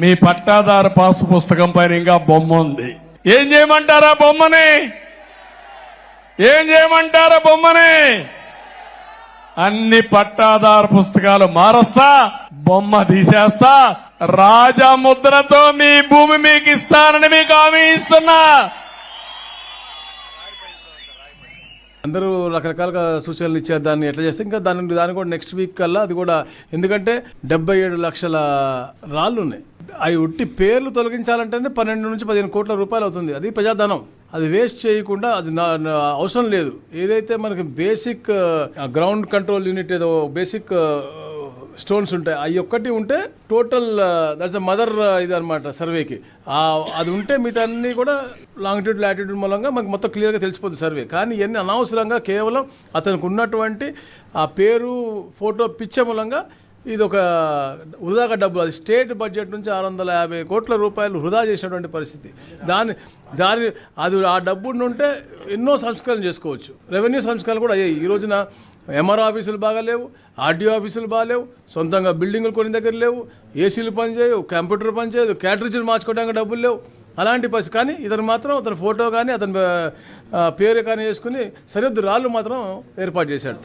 మీ పట్టాదారు పాసు పుస్తకం పైన ఇంకా బొమ్మ ఉంది. ఏం చేయమంటారా బొమ్మని? ఏం చేయమంటారా బొమ్మని? అన్ని పట్టాదారు పుస్తకాలు మారస్తా బొమ్మ తీసేస్తా రాజా ముద్రతో మీ భూమి మీకు ఇస్తానని మీకు హామీ ఇస్తున్నా. అందరూ రకరకాలుగా సూచనలు ఇచ్చారు. దాన్ని ఎట్లా చేస్తే ఇంకా దాని దాని కూడా నెక్స్ట్ వీక్ కల్లా అది కూడా ఎందుకంటే డెబ్బై ఏడు లక్షల రాళ్ళు ఉన్నాయి. అవి ఉట్టి పేర్లు తొలగించాలంటేనే పన్నెండు నుంచి పదిహేను కోట్ల రూపాయలు అవుతుంది. అది ప్రజాధనం. అది వేస్ట్ చేయకుండా అది నా అవసరం లేదు. ఏదైతే మనకి బేసిక్ గ్రౌండ్ కంట్రోల్ యూనిట్ ఏదో బేసిక్ స్టోన్స్ ఉంటాయి అవి ఒక్కటి ఉంటే టోటల్ దట్స్ మదర్ ఇది అనమాట సర్వేకి అది ఉంటే మిగతా అన్నీ కూడా లాంగిట్యూడ్ లాటిట్యూడ్ మూలంగా మనకు మొత్తం క్లియర్గా తెలిసిపోతుంది సర్వే కానీ ఇవన్నీ అనవసరంగా కేవలం అతనికి ఉన్నటువంటి ఆ పేరు ఫోటో పిచ్చ మూలంగా ఇది ఒక వృధాగా డబ్బులు. అది స్టేట్ బడ్జెట్ నుంచి ఆరు వందల యాభై కోట్ల రూపాయలు వృధా చేసినటువంటి పరిస్థితి. దాని దాని అది ఆ డబ్బు ఉంటే ఎన్నో సంస్కరణలు చేసుకోవచ్చు. రెవెన్యూ సంస్కరణలు కూడా అయ్యాయి. ఈ రోజున ఎంఆర్ ఆఫీసులు బాగాలేవు ఆర్డీఓ ఆఫీసులు బాగాలేవు సొంతంగా బిల్డింగులు కొన్ని దగ్గర లేవు ఏసీలు పనిచేయవు కంప్యూటర్ పనిచేయదు క్యాటరేజీలు మార్చుకోవడానికి డబ్బులు లేవు. అలాంటి పరిస్థితి. కానీ ఇతను మాత్రం అతని ఫోటో కానీ అతని పేరు కానీ వేసుకుని సరిహద్దు రాళ్ళు మాత్రం ఏర్పాటు చేశాడు.